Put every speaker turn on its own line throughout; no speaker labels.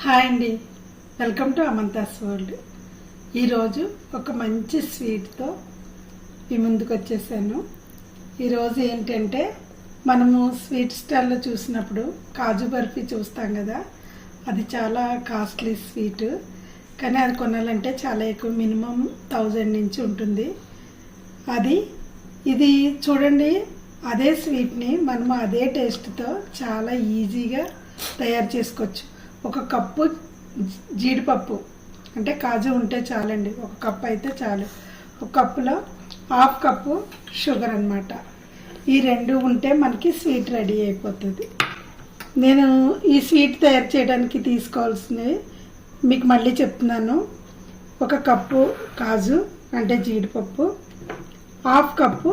Hi అండి. Welcome to Amantha's world. ఈరోజు ఒక మంచి స్వీట్తో మీ ముందుకు వచ్చేసాను. ఈరోజు ఏంటంటే మనము స్వీట్ స్టాల్లో చూసినప్పుడు కాజు బర్ఫీ చూస్తాం కదా. అది చాలా కాస్ట్లీ స్వీట్. కానీ అది కొనాలంటే చాలా ఎక్కువ మినిమం థౌజండ్ నుంచి ఉంటుంది. అది ఇది చూడండి. అదే స్వీట్ని మనము అదే టేస్ట్తో చాలా ఈజీగా తయారు చేసుకోవచ్చు. ఒక కప్పు జీడిపప్పు. అంటే కాజు ఉంటే చాలండి. ఒక కప్పు అయితే చాలు. ఒక కప్పులో హాఫ్ కప్పు షుగర్ అన్నమాట. ఈ రెండు ఉంటే మనకి స్వీట్ రెడీ అయిపోతుంది. నేను ఈ స్వీట్ తయారు చేయడానికి తీసుకోవాల్సినవి మీకు మళ్ళీ చెప్తున్నాను. ఒక కప్పు కాజు అంటే జీడిపప్పు హాఫ్ కప్పు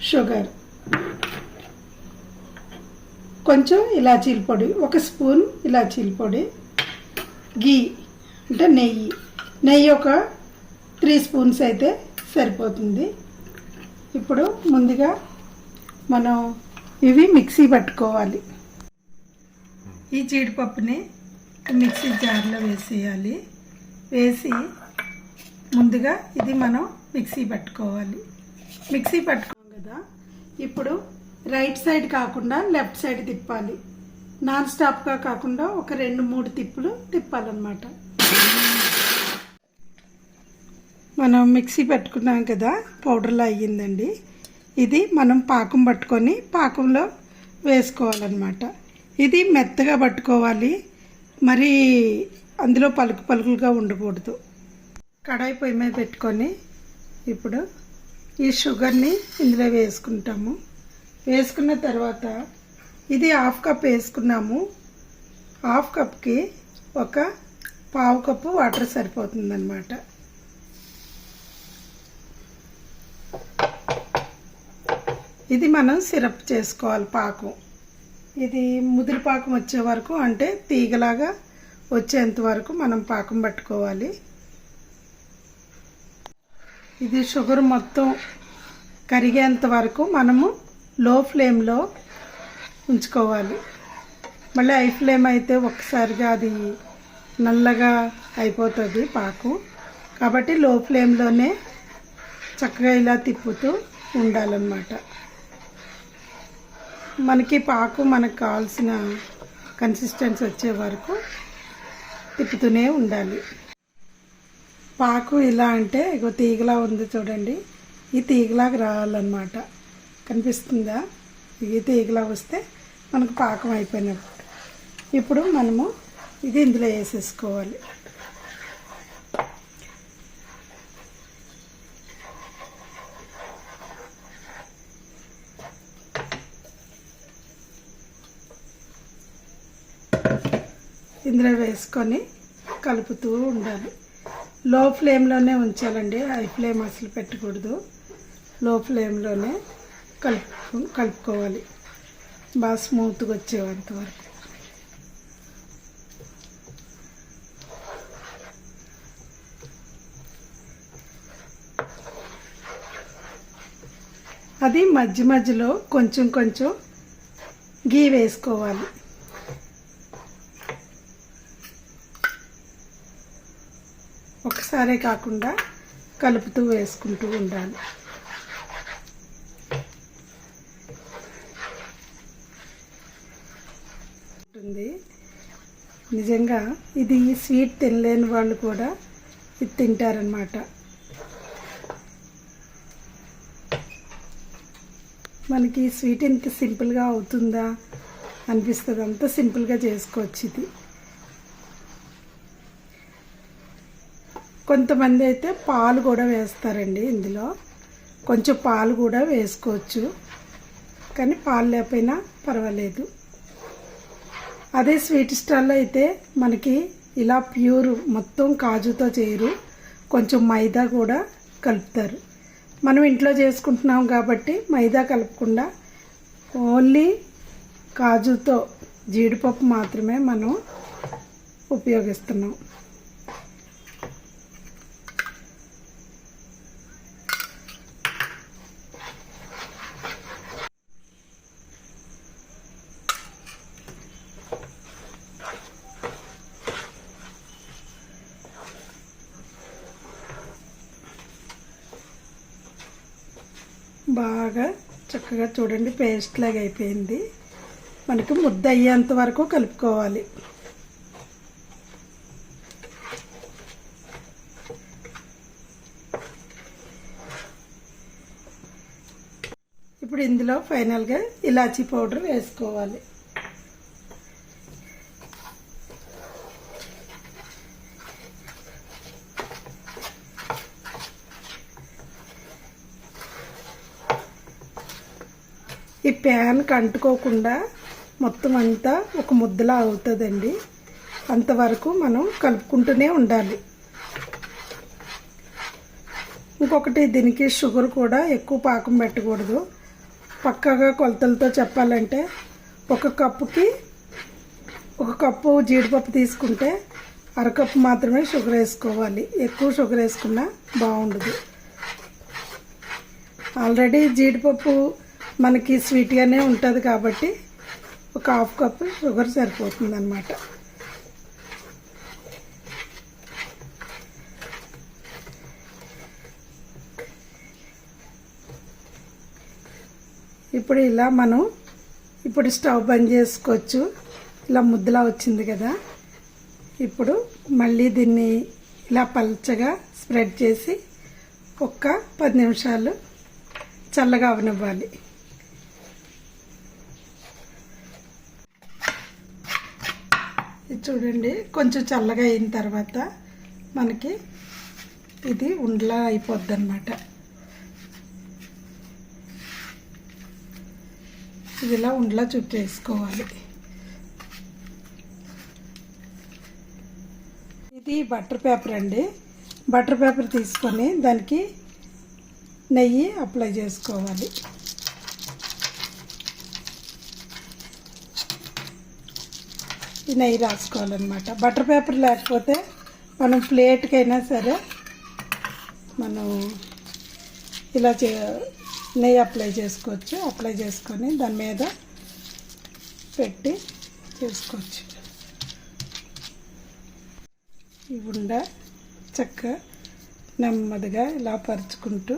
షుగర్. కొంచెం ఇలాచీల పొడి ఒక స్పూన్ ఇలాచీల పొడి గీ అంటే నెయ్యి. నెయ్యి ఒక త్రీ స్పూన్స్ అయితే సరిపోతుంది. ఇప్పుడు ముందుగా మనం ఇవి మిక్సీ పట్టుకోవాలి. ఈ జీడిపప్పుని మిక్సీ జార్లో వేసేయాలి. వేసి ముందుగా ఇది మనం మిక్సీ పట్టుకోవాలి. మిక్సీ పట్టుకోం కదా ఇప్పుడు రైట్ సైడ్ కాకుండా లెఫ్ట్ సైడ్ తిప్పాలి. నాన్ స్టాప్గా కాకుండా ఒక రెండు మూడు తిప్పులు తిప్పాలన్నమాట. మనం మిక్సీ పెట్టుకున్నాం కదా పౌడర్లో అయ్యిందండి. ఇది మనం పాకం పట్టుకొని పాకంలో వేసుకోవాలన్నమాట. ఇది మెత్తగా పట్టుకోవాలి. మరి అందులో పలుకు పలుకులుగా ఉండకూడదు. కడాయి పొయ్యి మీద పెట్టుకొని ఇప్పుడు ఈ షుగర్ని ఇందులో వేసుకుంటాము. వేసుకున్న తర్వాత ఇది హాఫ్ కప్ వేసుకున్నాము. హాఫ్ కప్కి ఒక పావు కప్పు వాటర్ సరిపోతుందన్నమాట. ఇది మనం సిరప్ చేసుకోవాలి పాకం. ఇది ముదిరి పాకం వచ్చే వరకు అంటే తీగలాగా వచ్చేంత వరకు మనం పాకం పట్టుకోవాలి. ఇది షుగర్ మొత్తం కరిగేంత వరకు మనము లో ఫ్లేమ్లో ఉంచుకోవాలి. మళ్ళీ హై ఫ్లేమ్ అయితే ఒక్కసారిగా అది నల్లగా అయిపోతుంది పాకు. కాబట్టి లో ఫ్లేమ్లోనే చక్కగా ఇలా తిప్పుతూ ఉండాలన్నమాట. మనకి పాకు మనకు కావాల్సిన కన్సిస్టెన్సీ వచ్చే వరకు తిప్పుతూనే ఉండాలి. పాకు ఇలా అంటే ఇగో తీగలా ఉంది చూడండి. ఈ తీగలాగా రావాలన్నమాట. కనిపిస్తుందా? ఈ తీగలా వస్తే మనకు పాకం అయిపోయినప్పుడు ఇప్పుడు మనము ఇది ఇందులో వేసేసుకోవాలి. ఇందులో వేసుకొని కలుపుతూ ఉండాలి. లో ఫ్లేమ్లోనే ఉంచాలండి. హై ఫ్లేమ్ అసలు పెట్టకూడదు. లో ఫ్లేమ్లోనే కలుపు కలుపుకోవాలి. బాగా స్మూత్గా వచ్చేంత వరకు. అది మధ్య మధ్యలో కొంచెం కొంచెం గీ వేసుకోవాలి. ఒకసారే కాకుండా కలుపుతూ వేసుకుంటూ ఉండాలి ఉంటుంది నిజంగా ఇది స్వీట్ తినలేని వాళ్ళు కూడా ఇది తింటారనమాట మనకి స్వీట్ ఇంత సింపుల్గా అవుతుందా అనిపిస్తుంది. అంత సింపుల్గా చేసుకోవచ్చు ఇది. కొంతమంది అయితే పాలు కూడా వేస్తారండి ఇందులో. కొంచెం పాలు కూడా వేసుకోవచ్చు. కానీ పాలు లేకపోయినా పర్వాలేదు. అదే స్వీట్ స్టాల్లో అయితే మనకి ఇలా ప్యూర్ మొత్తం కాజుతో చేయరు. కొంచెం మైదా కూడా కలుపుతారు. మనం ఇంట్లో చేసుకుంటున్నాం కాబట్టి మైదా కలపకుండా ఓన్లీ కాజుతో జీడిపప్పు మాత్రమే మనం ఉపయోగిస్తున్నాం. బాగా చక్కగా చూడండి పేస్ట్ లాగా అయిపోయింది. మనకి ముద్ద అయ్యేంత వరకు కలుపుకోవాలి. ఇప్పుడు ఇందులో ఫైనల్గా ఇలాచీ పౌడర్ వేసుకోవాలి. ఈ ప్యాన్కి అంటుకోకుండా మొత్తం అంతా ఒక ముద్దలా అవుతుందండి. అంతవరకు మనం కలుపుకుంటూనే ఉండాలి. ఇంకొకటి దీనికి షుగర్ కూడా ఎక్కువ పాకం పెట్టకూడదు. పక్కగా కొలతలతో చెప్పాలంటే ఒక కప్పుకి ఒక కప్పు జీడిపప్పు తీసుకుంటే అరకప్పు మాత్రమే షుగర్ వేసుకోవాలి. ఎక్కువ షుగర్ వేసుకున్నా బాగుండదు. ఆల్రెడీ జీడిపప్పు మనకి స్వీట్గానే ఉంటుంది కాబట్టి ఒక హాఫ్ కప్ షుగర్ సరిపోతుంది అనమాట ఇప్పుడు ఇలా మనం ఇప్పుడు స్టవ్ బంద్ చేసుకోవచ్చు. ఇలా ముద్దలా వచ్చింది కదా. ఇప్పుడు మళ్ళీ దీన్ని ఇలా పల్చగా స్ప్రెడ్ చేసి ఒక్క పది నిమిషాలు చల్లగా అవనివ్వాలి. ఇది చూడండి కొంచెం చల్లగా అయిన తర్వాత మనకి ఇది ఉండలా అయిపోద్ది అనమాట ఇది ఇలా ఉండలా చుట్టేసుకోవాలి. ఇది బటర్ పేపర్ అండి. బటర్ పేపర్ తీసుకొని దానికి నెయ్యి అప్లై చేసుకోవాలి. ఈ నెయ్యి రాసుకోవాలన్నమాట. బటర్ పేపర్ లేకపోతే మనం ప్లేట్కైనా సరే మనం ఇలా చే నెయ్యి అప్లై చేసుకోవచ్చు. అప్లై చేసుకొని దాని మీద పెట్టి చేసుకోవచ్చు. ఈ ఉండ చక్క నెమ్మదిగా ఇలా పరుచుకుంటూ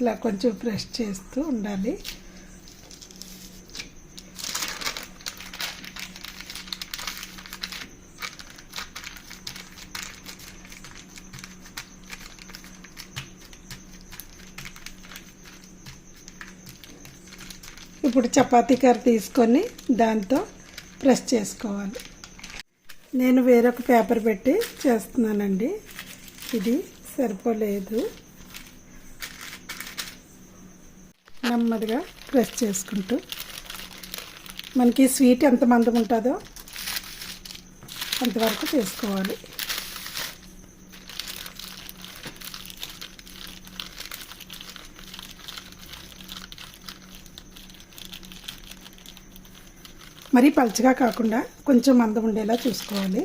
ఇలా కొంచెం ప్రెస్ చేస్తూ ఉండాలి. ఇప్పుడు చపాతీ కర్ర తీసుకొని దాంతో ప్రెస్ చేసుకోవాలి. నేను వేరొక పేపర్ పెట్టి చేస్తున్నానండి. ఇది సరిపోలేదు. నెమ్మదిగా ప్రెస్ చేసుకుంటూ. మనకి స్వీట్ ఎంత మందం ఉంటుందో అంతవరకు చేసుకోవాలి మరీ పలుచగా కాకుండా కొంచెం మందం ఉండేలా చూసుకోవాలి.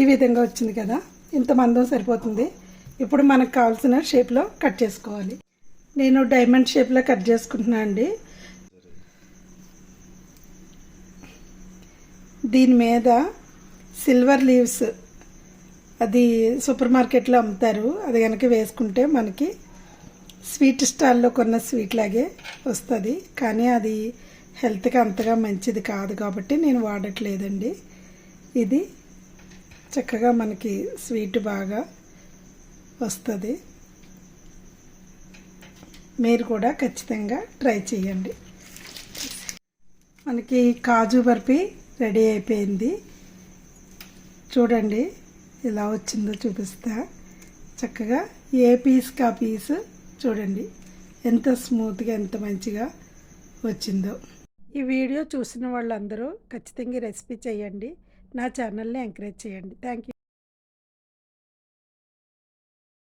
ఈ విధంగా వచ్చింది కదా. ఇంత మందం సరిపోతుంది. ఇప్పుడు మనకు కావాల్సిన షేప్లో కట్ చేసుకోవాలి. నేను డైమండ్ షేప్లో కట్ చేసుకుంటున్నా అండి. దీని మీద సిల్వర్ లీవ్స్ అది సూపర్ మార్కెట్లో అమ్ముతారు. అది కనుక వేసుకుంటే మనకి స్వీట్ స్టాల్లో కొన్న స్వీట్ లాగే వస్తుంది. కానీ అది హెల్త్కి అంతగా మంచిది కాదు కాబట్టి నేను వాడట్లేదండి. ఇది చక్కగా మనకి స్వీట్ బాగా వస్తుంది. మీరు కూడా ఖచ్చితంగా ట్రై చేయండి. మనకి కాజు బర్ఫీ రెడీ అయిపోయింది. చూడండి ఎలా వచ్చిందో చూపిస్తా. చక్కగా ఏ పీస్ కా పీస్ చూడండి ఎంత స్మూత్గా ఎంత మంచిగా వచ్చిందో. ఈ వీడియో చూసిన వాళ్ళందరూ ఖచ్చితంగా రెసిపీ చేయండి. నా ఛానల్ని ఎంకరేజ్ చేయండి. Thank you